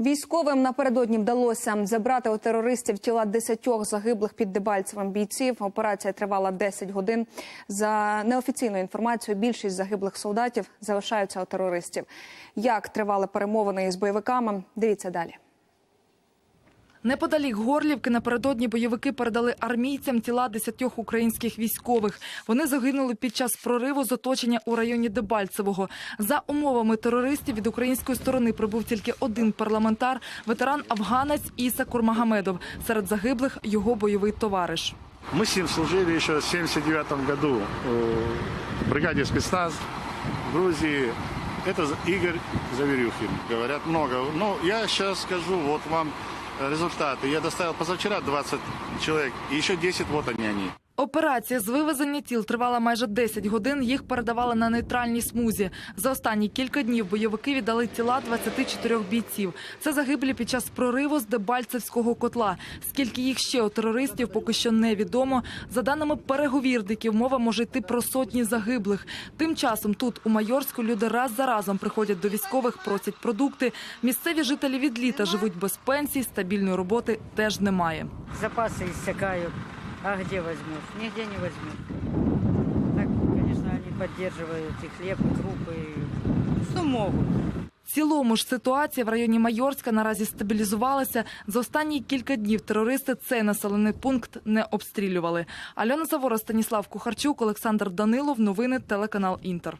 Військовим напередодні вдалося забрати у терористів тіла десятьох загиблих під Дебальцевим бійців. Операція тривала 10 годин. За неофіційною інформацією, більшість загиблих солдатів залишаються у терористів. Як тривали перемовини із бойовиками? Дивіться далі. Неподалік Горлівки напередодні бойовики передали армійцям тіла десятьох українських військових. Вони загинули під час прориву з оточення у районі Дебальцевого. За умовами терористів від української сторони прибув тільки один парламентар, ветеран-афганець Іса Курмагамедов. Серед загиблих його бойовий товариш. Мы с ним служили еще в 79 году э, в бригаде спецназ в Грузии. Это Игорь Заверюхин. Говорят много. Ну, я сейчас скажу вот вам результаты. Я доставил позавчера 20 человек, и еще 10 вот они они. Операція з вивезення тіл тривала майже 10 годин. Їх передавали на нейтральній смузі. За останні кілька днів бойовики віддали тіла 24 бійців. Це загиблі під час прориву з Дебальцевського котла. Скільки їх ще у терористів, поки що невідомо. За даними переговірників, мова може йти про сотні загиблих. Тим часом тут у Майорську люди раз за разом приходять до військових, просять продукти. Місцеві жителі від літа живуть без пенсій, стабільної роботи теж немає. Запасы иссякают. А где возьмешь? Нигде не возьмешь. Так, конечно, они поддерживают и хлеб, и крупы, и что могут. В цілому ж ситуація в районі Майорська наразі стабілізувалася. За останні кілька днів терористи цей населений пункт не обстрілювали. Альона Завора, Станіслав Кухарчук, Олександр Данилов. Новини телеканал Інтер.